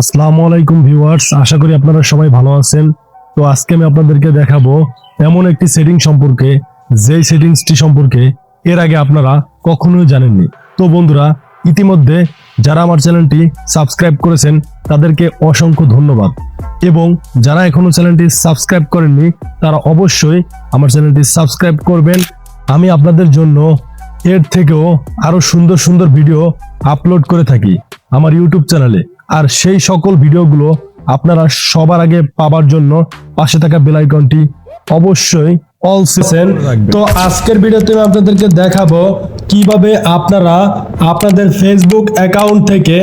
আসসালামু আলাইকুম ভিউয়ার্স, আশা করি আপনারা সবাই ভালো আছেন। তো আজকে আমি আপনাদেরকে দেখাবো এমন একটি সেটিং সম্পর্কে, যেই সেটিংসটি সম্পর্কে এর আগে আপনারা কখনোই জানেননি। তো বন্ধুরা, ইতিমধ্যে যারা আমার চ্যানেলটি সাবস্ক্রাইব করেছেন, তাদেরকে অসংখ্য ধন্যবাদ। এবং যারা এখনও চ্যানেলটি সাবস্ক্রাইব করেননি, তারা অবশ্যই আমার চ্যানেলটি সাবস্ক্রাইব করবেন। আমি আপনাদের জন্য এর থেকেও আরও সুন্দর সুন্দর ভিডিও আপলোড করে থাকি আমার ইউটিউব চ্যানেলে। আর সেই সকল ভিডিওগুলো আপনারা সবার আগে পাবার জন্য পাশে থাকা বেল আইকনটি অবশ্যই অল সিজন তো আজকের ভিডিওতে আমি আপনাদেরকে দেখাবো কীভাবে আপনারা আপনাদের ফেসবুক অ্যাকাউন্ট থেকে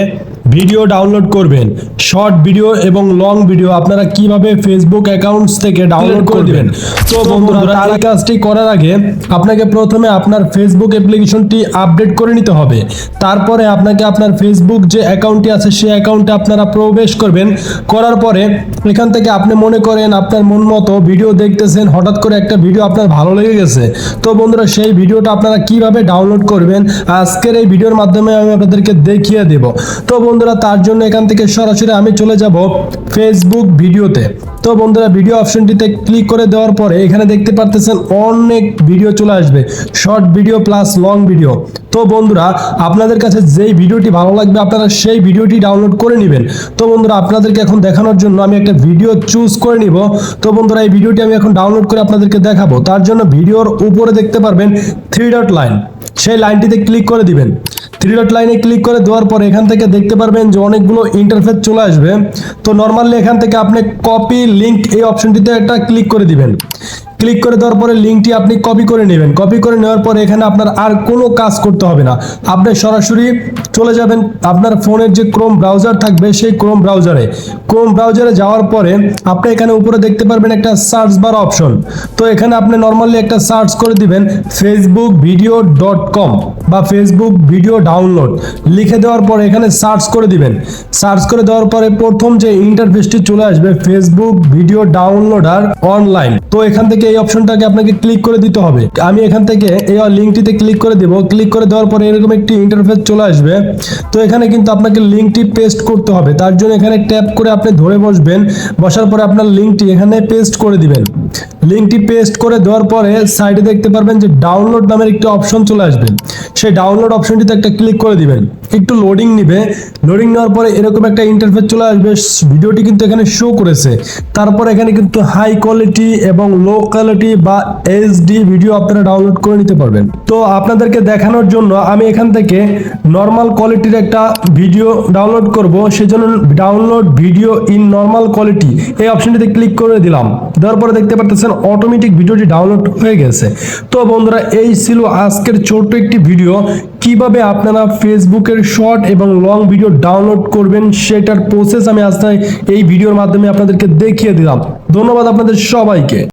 ভিডিও ডাউনলোড করবেন। শর্ট ভিডিও এবং লং ভিডিও আপনারা কীভাবে ফেসবুক অ্যাকাউন্টস থেকে ডাউনলোড করবেন। তো বন্ধুরা তার এই কাজটি করার আগে আপনাকে প্রথমে আপনার ফেসবুক অ্যাপ্লিকেশনটি আপডেট করে নিতে হবে। তারপরে আপনাকে আপনার ফেসবুক যে অ্যাকাউন্টটি আছে সেই অ্যাকাউন্টে আপনারা প্রবেশ করবেন। করার পরে এখান থেকে আপনি মনে করেন আপনার মন মতো ভিডিও দেখতেছেন হঠাৎ করে একটা ভিডিও আপনার ভালো লেগে গেছে। তো বন্ধুরা সেই ভিডিওটা আপনারা কীভাবে ডাউনলোড করবেন আজকের এই ভিডিওর মাধ্যমে আমি আপনাদেরকে দেখিয়ে দেব। তো বন্ধুরা তার জন্য এখান থেকে সরাসরি আমি চলে যাব ফেসবুক ভিডিওতে তো বন্ধুরা ভিডিও অপশনটিতে ক্লিক করে দেওয়ার পরে এখানে দেখতে পারতেছেন অনেক ভিডিও চলে আসবে। Short video plus long video তো বন্ধুরা, আপনাদের কাছে যেই ভিডিওটি ভালো লাগবে, আপনারা সেই ভিডিওটি ডাউনলোড করে নেবেন। তো বন্ধুরা, আপনাদেরকে এখন দেখানোর জন্য আমি একটা ভিডিও চুজ করে নিব। তো বন্ধুরা, এই ভিডিওটি আমি এখন ডাউনলোড করে আপনাদেরকে দেখাবো। তার জন্য ভিডিওর উপরে দেখতে পারবেন থ্রি ডট লাইন সেই লাইনটিতে ক্লিক করে দিবেন। থ্রি ডট লাইনে ক্লিক করে দেওয়ার পর এখান থেকে দেখতে পারবেন যে অনেকগুলো ইন্টারফেস চলে আসবে। তো নর্মালি এখান থেকে আপনি কপি লিঙ্ক এই অপশনটিতে একটা ক্লিক করে দিবেন। ক্লিক করে দেওয়ার পরে লিঙ্কটি আপনি কপি করে নেবেন। কপি করে নেওয়ার পরে এখানে আপনার আর কোনো কাজ করতে হবে না। আপনি সরাসরি চলে যাবেন। আপনার ফোনের যে ক্রোম ব্রাউজার থাকবে সেই ক্রোম ব্রাউজারে। ক্রোম ব্রাউজারে যাওয়ার পরে আপনি এখানে উপরে দেখতে পারবেন একটা সার্চ বার অপশন। তো এখানে আপনি নর্মালি একটা সার্চ করে দিবেন ফেসবুক ভিডিও ডট কম বা ফেসবুক ভিডিও ডাউনলোড লিখে দেওয়ার পরে এখানে সার্চ করে দিবেন। সার্চ করে দেওয়ার পরে প্রথম যে ইন্টারফেসটি চলে আসবে ফেসবুক ভিডিও ডাউনলোড আর অনলাইন তো এখান থেকে এই অপশনটাকে আপনাকে ক্লিক করে দিতে হবে। আমি এখান থেকে এই লিঙ্কটিতে ক্লিক করে দেব। ক্লিক করে দেওয়ার পরে এরকম একটি ইন্টারফেস চলে আসবে। তো এখানে কিন্তু আপনাকে লিঙ্কটি পেস্ট করতে হবে। তার জন্য এখানে ট্যাপ করে আপনি ধরে বসবেন। বসার পরে আপনার লিঙ্কটি এখানে পেস্ট করে দিবেন। লিঙ্কটি পেস্ট করে দেওয়ার পরে সাইডে দেখতে পারবেন যে ডাউনলোড নামের একটি অপশন চলে আসবে। সেই ডাউনলোড অপশনটিতে একটা ক্লিক করে দিবেন। একটু লোডিং নিবে। লোডিং নেওয়ার পরে এরকম একটা ইন্টারফেস চলে আসবে। ভিডিওটি কিন্তু এখানে শো করেছে। তারপর এখানে কিন্তু হাই কোয়ালিটি এবং লো কোয়ালিটি বা এইচডি ভিডিও আপনারা ডাউনলোড করে নিতে পারবেন। তো আপনাদেরকে দেখানোর জন্য আমি এখান থেকে নর্মাল কোয়ালিটির একটা ভিডিও ডাউনলোড করব। সেজন্য download video in normal quality এই অপশনটিতে ক্লিক করে দিলাম। দেওয়ার পরে দেখতে পারতেছেন অটোমেটিক ভিডিওটি ডাউনলোড হয়ে গেছে। তো বন্ধুরা, এই ছিল আজকের ছোট্ট একটি ভিডিও। কীভাবে আপনারা ফেসবুকের শর্ট এবং লং ভিডিও ডাউনলোড করবেন, সেটার প্রসেস আমি আজকে এই ভিডিওর মাধ্যমে আপনাদেরকে দেখিয়ে দিলাম। ধন্যবাদ আপনাদের সবাইকে।